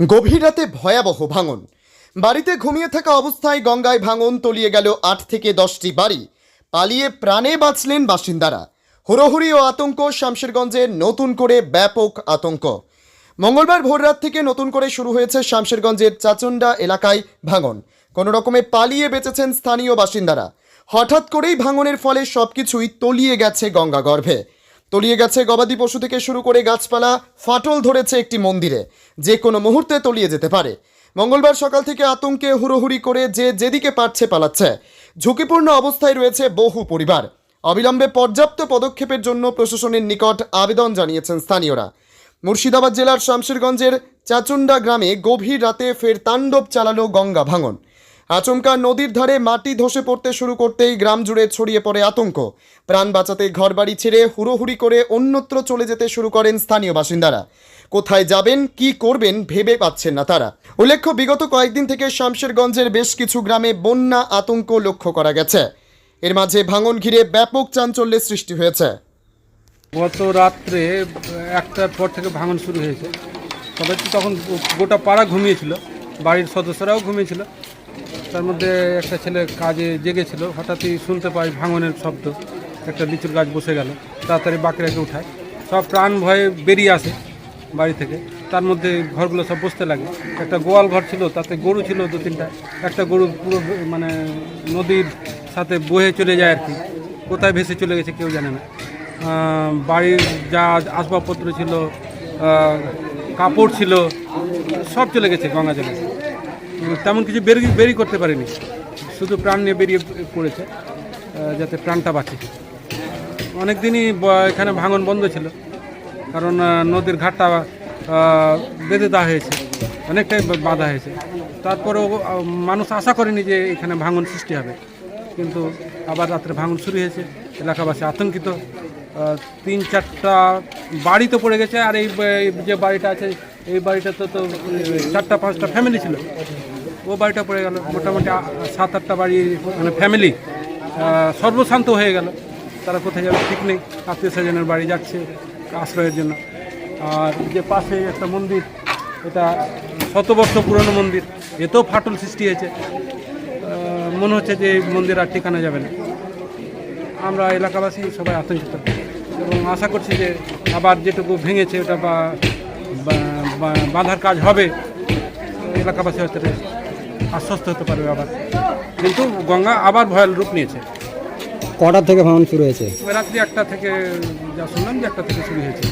গভীর রাতে ভয়াবহ ভাঙন। বাড়িতে ঘুমিয়ে থাকা অবস্থায় গঙ্গায় ভাঙন তলিয়ে গেল আট থেকে দশটি বাড়ি। পালিয়ে প্রাণে বাঁচলেন বাসিন্দারা। হুড়োহুড়ি ও আতঙ্ক শামশেরগঞ্জে নতুন করে ব্যাপক আতঙ্ক। মঙ্গলবার ভোররাত থেকে নতুন করে শুরু হয়েছে শামশেরগঞ্জের চাচন্ডা এলাকায় ভাঙন। কোনো রকমে পালিয়ে বেঁচেছেন স্থানীয় বাসিন্দারা। হঠাৎ করেই ভাঙনের ফলে সবকিছুই তলিয়ে গেছে গঙ্গা গর্ভে তলিয়ে গেছে গবাদি পশু থেকে শুরু করে গাছপালা, ফাটল ধরেছে একটি মন্দিরে। যে কোনো মুহূর্তে তলিয়ে যেতে পারে। মঙ্গলবার সকাল থেকে আতঙ্কে হুড়োহুড়ি করে যে যেদিকে পারছে পালাচ্ছে। ঝুঁকিপূর্ণ অবস্থায় রয়েছে বহু পরিবার। অবিলম্বে পর্যাপ্ত পদক্ষেপের জন্য প্রশাসনের নিকট আবেদন জানিয়েছেন স্থানীয়রা। মুর্শিদাবাদ জেলার শামশেরগঞ্জের চাচুন্ডা গ্রামে গভীর রাতে ফের তাণ্ডব চালালো গঙ্গা ভাঙন। আচমকা নদীর ধারে মাটি ধসে পড়তে শুরু করতেই গ্রাম জুড়ে ছড়িয়ে পড়ে আতঙ্ক। প্রাণ বাঁচাতে ঘরবাড়ি ছেড়ে হুড়োহুড়ি করে অন্যত্র চলে যেতে শুরু করেন স্থানীয় বাসিন্দারা। কোথায় যাবেন, কি করবেন ভেবে পাচ্ছেন না তারা। উল্লেখ্য, বিগত কয়েকদিন থেকে শামশেরগঞ্জের বেশ কিছু গ্রামে বন্যা আতঙ্ক লক্ষ্য করা গেছে। এর মাঝে ভাঙন ঘিরে ব্যাপক চাঞ্চল্যের সৃষ্টি হয়েছে। গত রাত্রে একটার পর থেকে ভাঙন শুরু হয়েছে। তবে তখন গোটা পাড়া ঘুমিয়েছিল, বাড়ির সদস্যরাও ঘুমিয়েছিল। তার মধ্যে একটা ছেলে কাজে জেগেছিল, হঠাৎই শুনতে পাই ভাঙনের শব্দ। একটা লিচুর গাছ বসে গেল, তাড়াতাড়ি বাঁকড়াকে উঠায়। সব প্রাণ ভয়ে বেরিয়ে আসে বাড়ি থেকে। তার মধ্যে ঘরগুলো সব বসতে লাগে। একটা গোয়াল ঘর ছিল, তাতে গরু ছিল দু তিনটা। একটা গরু পুরো মানে নদীর সাথে বয়ে চলে যায় আর কি। কোথায় ভেসে চলে গেছে কেউ জানে না। বাড়ির যা আসবাবপত্র ছিল কাপড় ছিল, সব চলে গেছে, গঙ্গা জলে। তেমন কিছু বেরি বেরি করতে পারেনি। শুধু প্রাণ নিয়ে বেরিয়ে পড়েছে যাতে প্রাণটা বাঁচে। অনেক দিনই এখানে ভাঙন বন্ধ ছিল, কারণ নদীর ঘাটটা বেঁধে দেওয়া হয়েছে, অনেকটাই বাধা হয়েছে। তারপরেও মানুষ আশা করেনি যে এখানে ভাঙন সৃষ্টি হবে। কিন্তু আবার রাত্রে ভাঙন শুরু হয়েছে, এলাকাবাসী আতঙ্কিত। তিন চারটা বাড়ি তো পড়ে গেছে, আর এই যে বাড়িটা আছে, এই বাড়িটাতে তো চারটা, পাঁচটা ফ্যামিলি ছিল। ও বাড়িটা পড়ে গেল, মোটামুটি সাত, আটটা বাড়ি মানে ফ্যামিলি সর্বশান্ত হয়ে গেল। তারা কোথায় যাবে ঠিক নেই, আত্মীয় স্বজনের বাড়ি যাচ্ছে আশ্রয়ের জন্য। আর যে পাশে একটা মন্দির, এটা শতবর্ষ পুরনো মন্দির এতেও ফাটল সৃষ্টি হয়েছে। মনে হচ্ছে যে মন্দির আর ঠিকানা যাবে না। আমরা এলাকাবাসী সবাই আতঙ্কিত। এবং আশা করছি যে আবার যেটুকু ভেঙেছে ওটা বা বাঁধার কাজ হবে এলাকাবাসী হয়তো আশ্বস্ত হতে পারবে আবার। কিন্তু গঙ্গা আবার ভয়াল রূপ নিয়েছে। কটার থেকে ভাঙন শুরু হয়েছে? রাত্রি একটা থেকে যা শুনলাম যে একটা থেকে শুরু হয়েছে।